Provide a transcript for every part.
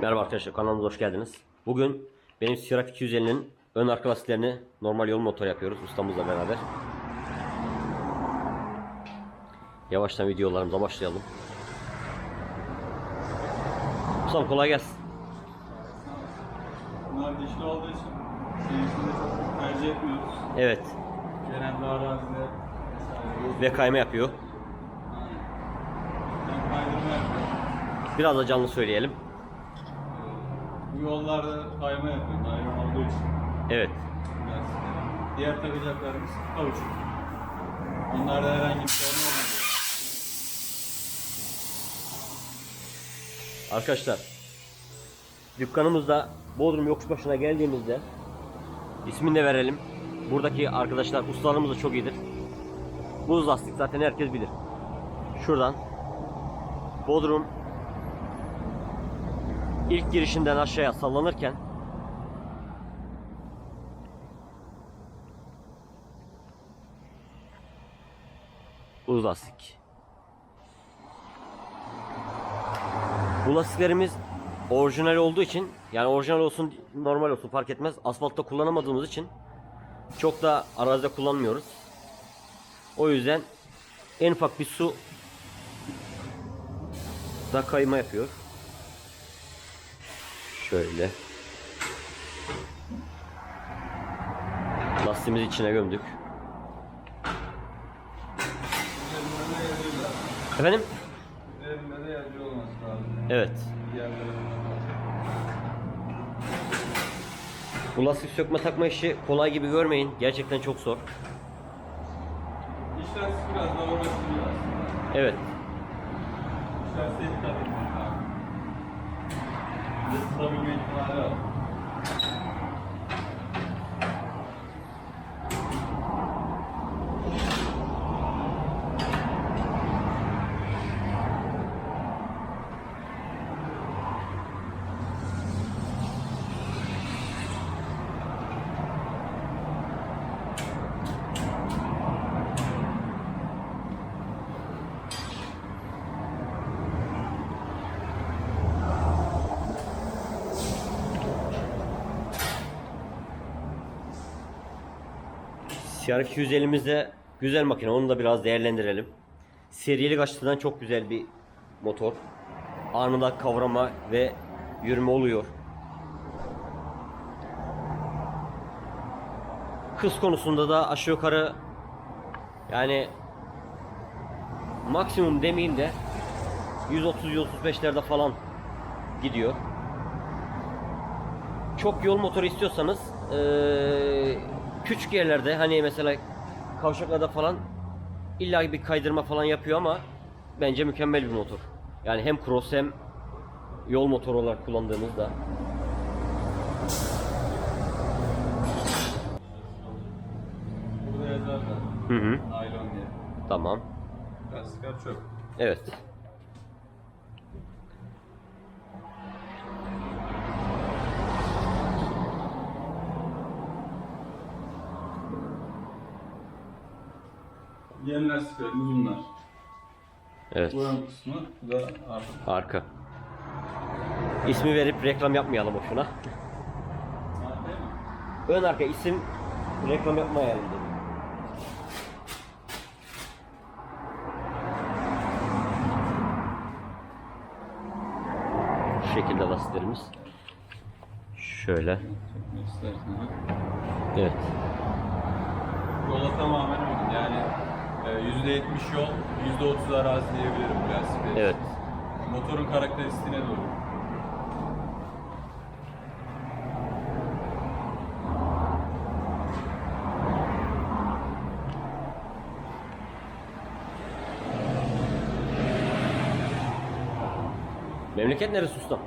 Merhaba arkadaşlar kanalımıza hoş geldiniz. Bugün benim Sierra 250'nin ön arka lastiklerini normal yol motor yapıyoruz ustamızla beraber. Yavaştan videolarımıza başlayalım. Ustam kolay gelsin. Bunlar dişli olduğu için çok tercih etmiyoruz. Evet Genelde arazide ve kayma yapıyor. Biraz da canlı söyleyelim. Bu yollarda kayma yapıyorum. Naylon olduğu için. Evet. Lastikleri. Diğer takacaklarımız kauçuk. Onlarda herhangi bir sorun olmuyor. Arkadaşlar dükkanımızda Bodrum yokuş başına geldiğimizde ismini de verelim. Buradaki arkadaşlar ustalarımız da çok iyidir. Buz lastik zaten herkes bilir. Şuradan Bodrum ilk girişinden aşağıya sallanırken buz lastik. Bu lastiklerimiz orijinal olduğu için yani orijinal olsun normal olsun fark etmez. Asfaltta kullanamadığımız için çok da arazide kullanmıyoruz. O yüzden en ufak bir su da kayma yapıyor. Şöyle. Lastiğimizi içine gömdük. Efendim? Evet. Bu lastik sökme takma işi kolay gibi görmeyin. Gerçekten çok zor. İş lastiği biraz daha uğraştırıyor aslında. Evet. Oh. CR 250'mizde güzel makine. Onu da biraz değerlendirelim. Seriyelik açısından çok güzel bir motor. Anında kavrama ve yürüme oluyor. Hız konusunda da aşağı yukarı yani maksimum demeyeyim de 130-135'lerde falan gidiyor. Çok yol motoru istiyorsanız eee, küçük yerlerde hani mesela kavşaklarda falan illa bir kaydırma falan yapıyor ama bence mükemmel bir motor. Yani hem cross hem yol motoru olarak kullandığımızda Burada yazar da. Hı hı. Naylon diye. tamam. Lastikler çöp. Evet. Yeni lastiklerimiz bunlar. Evet. Bu ön kısmı, bu da arka. Arka. İsmi verip reklam yapmayalım boşuna. Ön arka isim reklam yapmayalım dedim. Şu şekilde lastiklerimiz. Şöyle. Evet. Yola tamamen %70 yol, %30 arazi diyebilirim için. Evet. Motorun karakteristiğine doğru. Memleket neresi usta?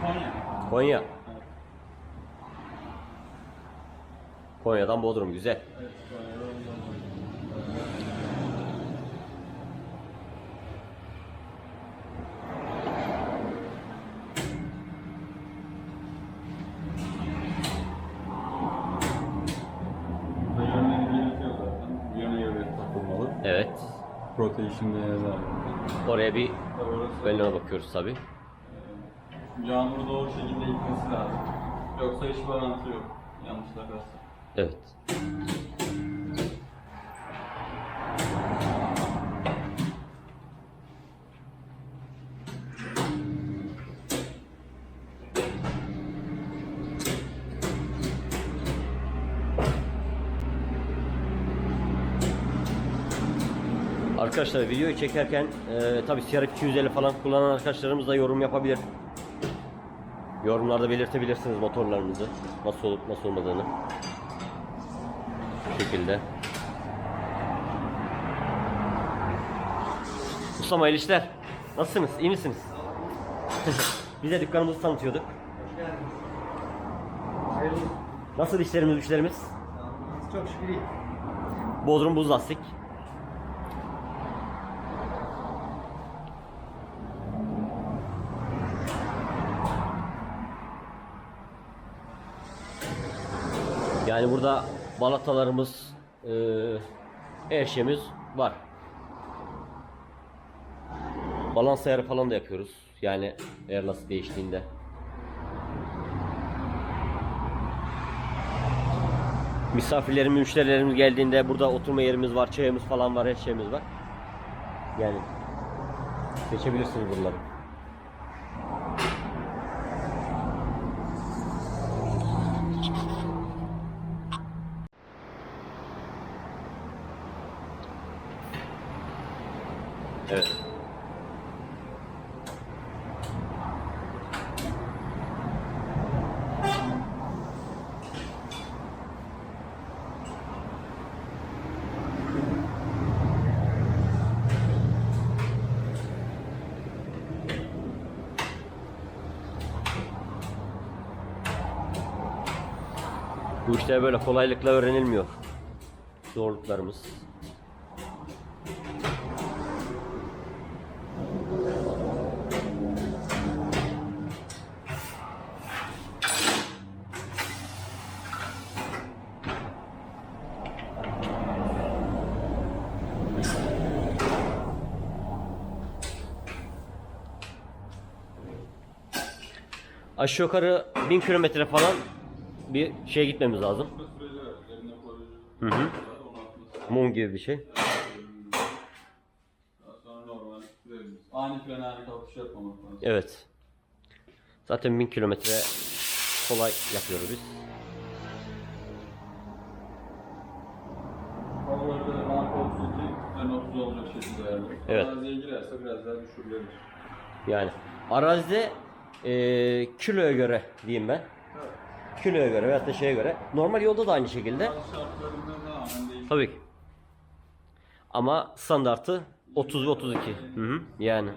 Konya. Konya. Konya'dan Bodrum güzel. Evet, Konya'da olacak. Burada yönleri belirtiyor zaten. Bu yöne göre takılmalı. Evet. Rotation'da yazar. Oraya bir Tabii orası bakıyoruz tabi. Yağmuru doğru şekilde gitmesi lazım. Yoksa hiç bağlantı yok. Yanlış takarsa. Evet. Arkadaşlar videoyu çekerken e, tabi CRF 250 falan kullanan arkadaşlarımız da yorum yapabilir. Yorumlarda belirtebilirsiniz motorlarınızı. Nasıl olup nasıl olmadığını. Bu şekilde. Mustafa hayırlı işler. Nasılsınız? İyi misiniz? Bize dükkanımızı tanıtıyorduk. Nasıl işlerimiz, güçlerimiz? Çok şükür iyi. Bodrum buz lastik. Yani burada balatalarımız, eee her şeyimiz var. Balans ayarı falan da yapıyoruz. Yani eğer nasıl değiştiğinde. Misafirlerimiz, müşterilerimiz geldiğinde burada oturma yerimiz var, çayımız falan var, her şeyimiz var. Yani seçebilirsiniz buraları. Bu işler böyle kolaylıkla öğrenilmiyor. Zorluklarımız. Aşağı yukarı 1000 kilometre falan bir şey gitmemiz lazım. Hı hı. Mum gibi bir şey. Ani fren ani kalkış yapmamak lazım. Evet. Zaten 1000 kilometre kolay yapıyoruz biz. Havaları da marka 32, fren 30 olacak şekilde ayarladık. Evet. Araziye girerse biraz daha düşürülebilir. Yani arazide eee kiloya göre diyeyim ben. Evet. Kiloya göre veyahut da şeye göre. Normal yolda da aynı şekilde. Tabii ki. Ama standartı 30 ve 32. Hı hı. Yani.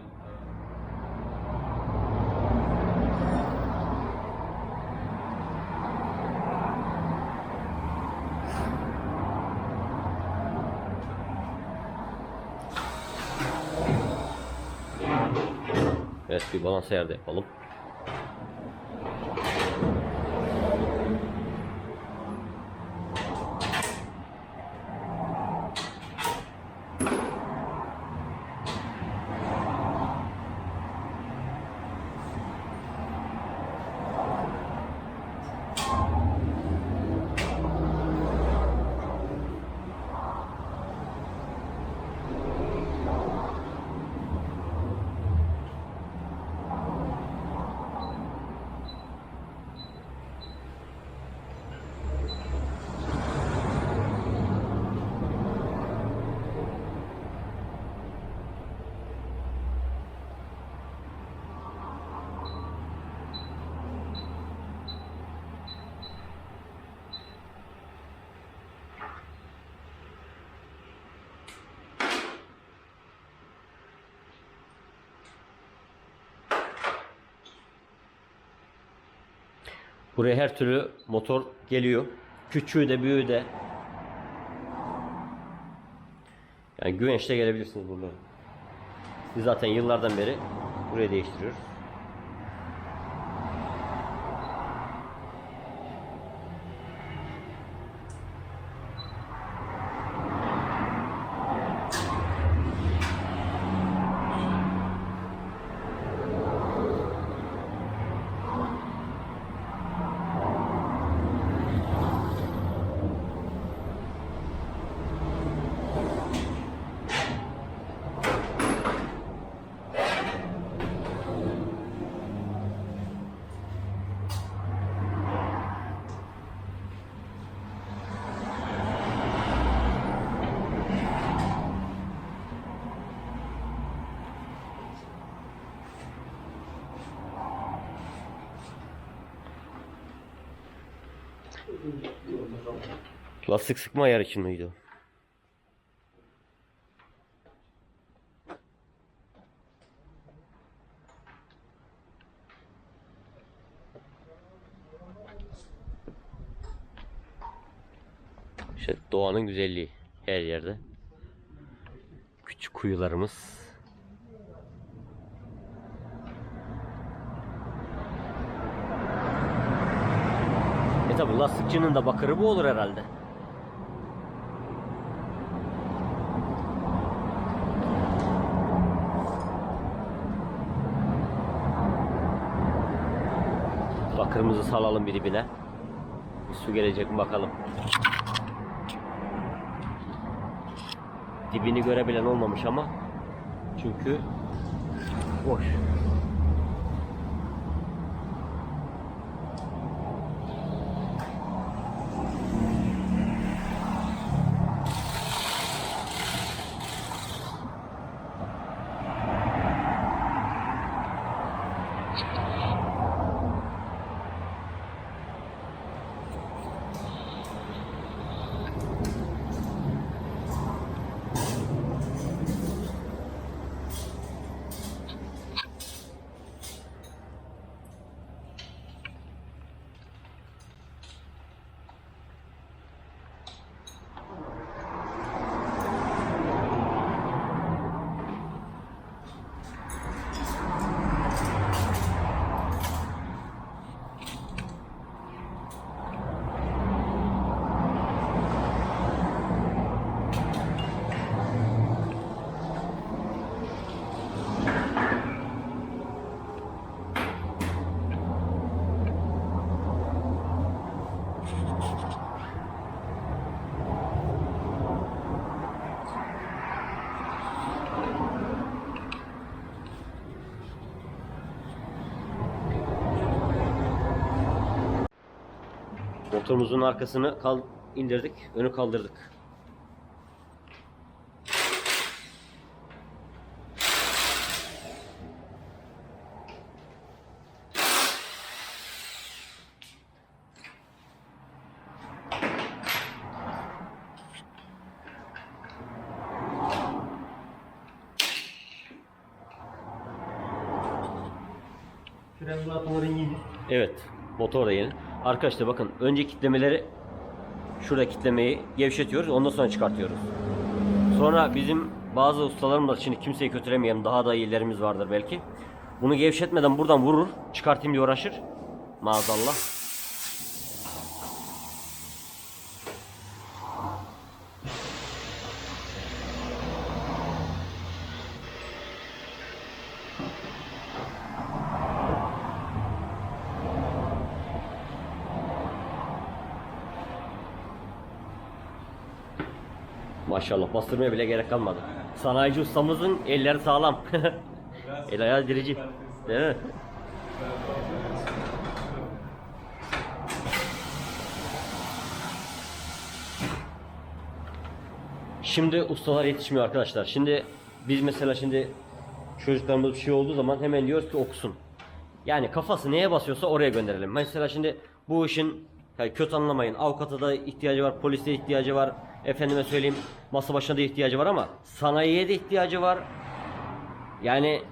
Evet bir balans ayarı yapalım. Buraya her türlü motor geliyor. Küçüğü de büyüğü de. Yani güvençle gelebilirsiniz buralara. Biz zaten yıllardan beri burayı değiştiriyoruz. Lastik sıkma ayar için miydi o? İşte doğanın güzelliği her yerde. Küçük kuyularımız. E tabi lastikçinin de bakırı bu olur herhalde. Bakırımızı salalım bir dibine. Bir su gelecek mi bakalım. Dibini görebilen olmamış ama çünkü boş. Motorumuzun arkasını kal indirdik, önü kaldırdık. Frenler yeni. Evet, motor da yeni. Arkadaşlar bakın önce kitlemeleri şurada kitlemeyi gevşetiyoruz, ondan sonra çıkartıyoruz. Sonra bizim bazı ustalarım da şimdi kimseyi kötülemeyelim daha da iyilerimiz vardır belki. Bunu gevşetmeden buradan vurur, çıkartayım diye uğraşır. Maazallah. Maşallah bastırmaya bile gerek kalmadı. Sanayici ustamızın elleri sağlam. El ayağı dirici. Değil mi? Şimdi ustalar yetişmiyor arkadaşlar. Şimdi biz mesela şimdi çocuklarımız bir şey olduğu zaman hemen diyoruz ki okusun. Yani kafası neye basıyorsa oraya gönderelim. Mesela şimdi bu işin yani kötü anlamayın. Avukata da ihtiyacı var, polise ihtiyacı var. Efendime söyleyeyim masa başına da ihtiyacı var ama sanayiye de ihtiyacı var. Yani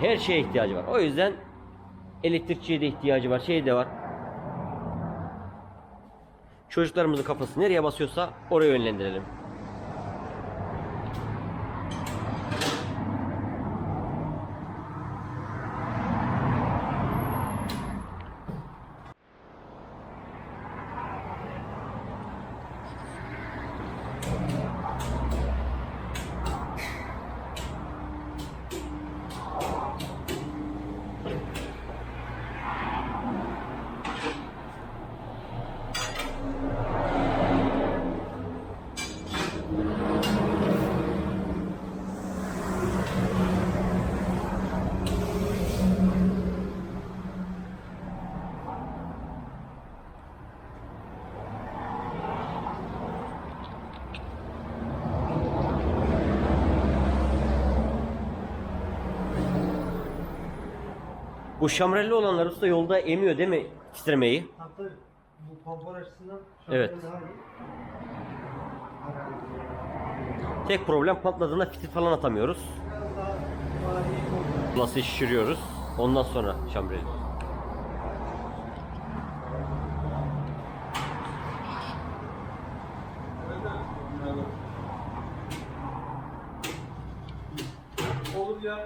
her şeye ihtiyacı var. O yüzden elektrikçiye de ihtiyacı var, şey de var. Çocuklarımızın kafası nereye basıyorsa oraya yönlendirelim. Bu şamrelli olanlar usta yolda emiyor değil mi titremeyi? Hatta Bu pompon açısından Evet. daha iyi. Tek problem patladığında fitil falan atamıyoruz. Biraz daha mali oldu. Nasıl şişiriyoruz. Ondan sonra şambreli. Olur ya.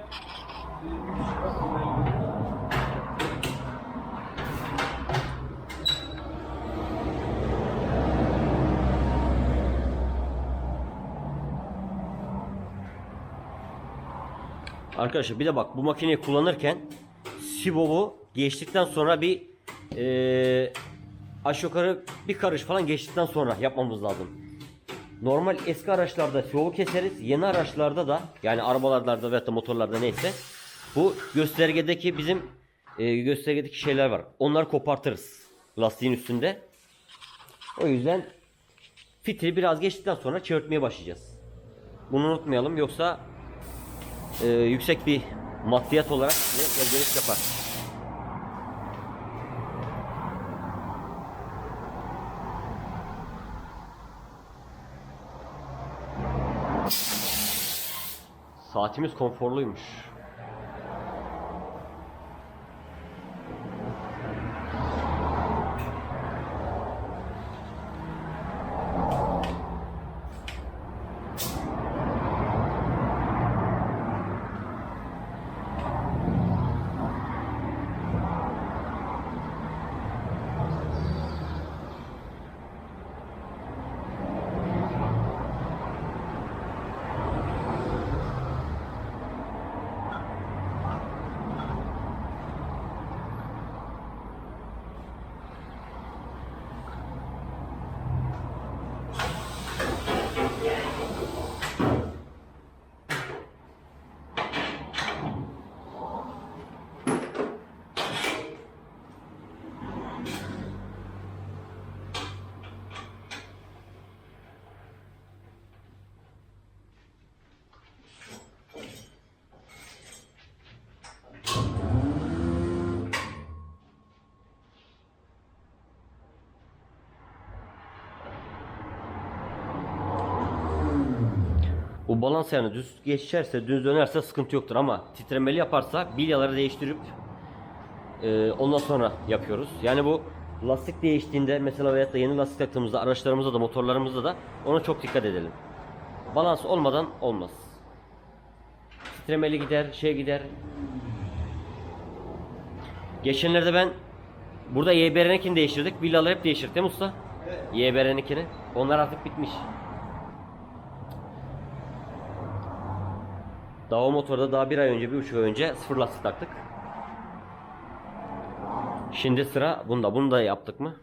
Arkadaşlar bir de bak bu makineyi kullanırken Sibob'u geçtikten sonra bir eee aşağı yukarı bir karış falan geçtikten sonra yapmamız lazım. Normal eski araçlarda Sibob'u keseriz. Yeni araçlarda da yani arabalarda veyahut da motorlarda neyse bu göstergedeki bizim eee, göstergedeki şeyler var. Onları kopartırız lastiğin üstünde. O yüzden fitili biraz geçtikten sonra çevirtmeye başlayacağız. Bunu unutmayalım yoksa e, yüksek bir maddiyat olarak bize elverişli yapar. Saatimiz konforluymuş. Balans yani düz geçerse, düz dönerse sıkıntı yoktur ama titremeli yaparsa bilyaları değiştirip e, ondan sonra yapıyoruz. Yani bu lastik değiştiğinde mesela veyahut da yeni lastik taktığımızda araçlarımızda da motorlarımızda da ona çok dikkat edelim. Balans olmadan olmaz. Titremeli gider, şey gider. Geçenlerde ben burada YBR'ninkini değiştirdik. Villaları hep değiştirdik değil mi usta? Evet. YBR'ninkini. Onlar artık bitmiş. Daha o motorda daha bir ay önce, bir buçuk ay önce sıfır lastik taktık. Şimdi sıra bunda. Bunu da yaptık mı?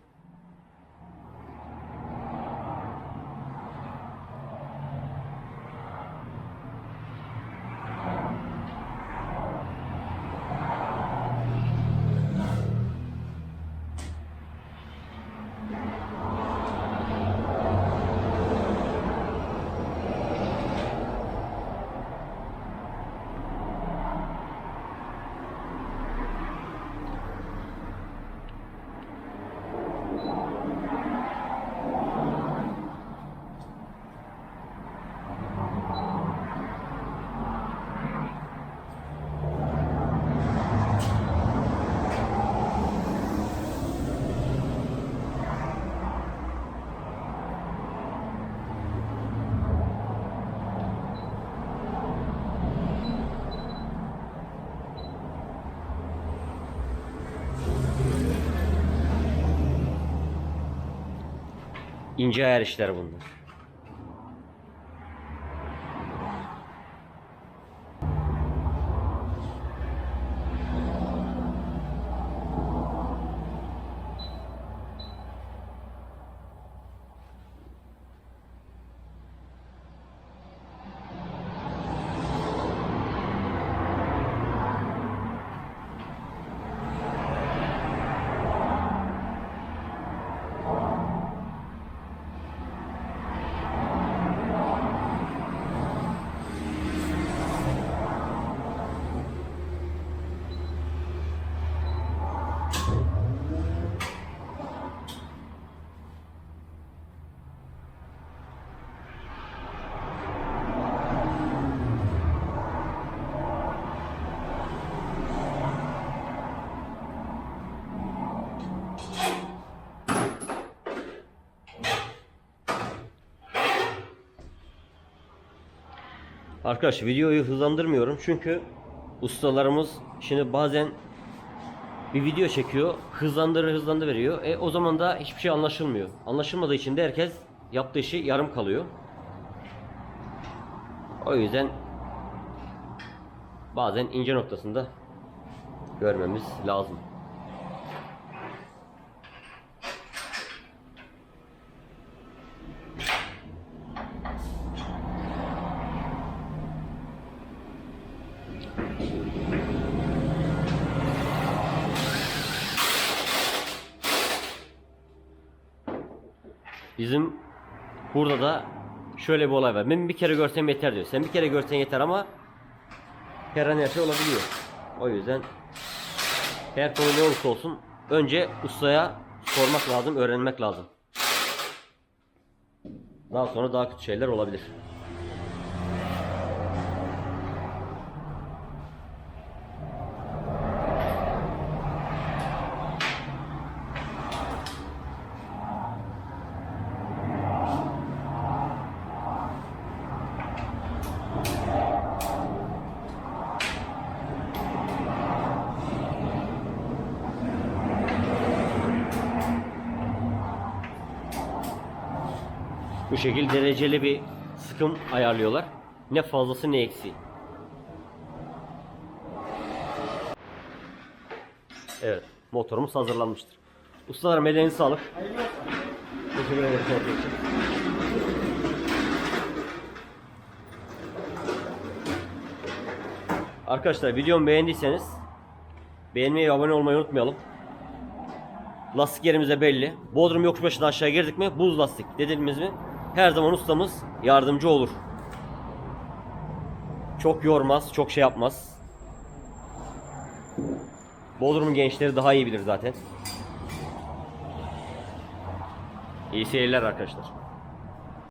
İnce ayar işler bunlar. Arkadaş videoyu hızlandırmıyorum çünkü ustalarımız şimdi bazen bir video çekiyor, hızlandırır hızlandır veriyor. E o zaman da hiçbir şey anlaşılmıyor. Anlaşılmadığı için de herkes yaptığı işi yarım kalıyor. O yüzden bazen ince noktasında görmemiz lazım. Bizim burada da şöyle bir olay var. Ben bir kere görsem yeter diyor. Sen bir kere görsen yeter ama her an her şey olabiliyor. O yüzden her konu ne olursa olsun önce ustaya sormak lazım, öğrenmek lazım. Daha sonra daha kötü şeyler olabilir. Bu şekilde dereceli bir sıkım ayarlıyorlar. Ne fazlası ne eksiği. Evet, motorumuz hazırlanmıştır. Ustalarım ellerinize sağlık. Teşekkür ederim. Arkadaşlar videomu beğendiyseniz beğenmeyi ve abone olmayı unutmayalım. Lastik yerimiz de belli. Bodrum yokuş başına aşağı girdik mi buz lastik dediğimiz mi her zaman ustamız yardımcı olur. Çok yormaz, çok şey yapmaz. Bodrum'un gençleri daha iyi bilir zaten. İyi seyirler arkadaşlar.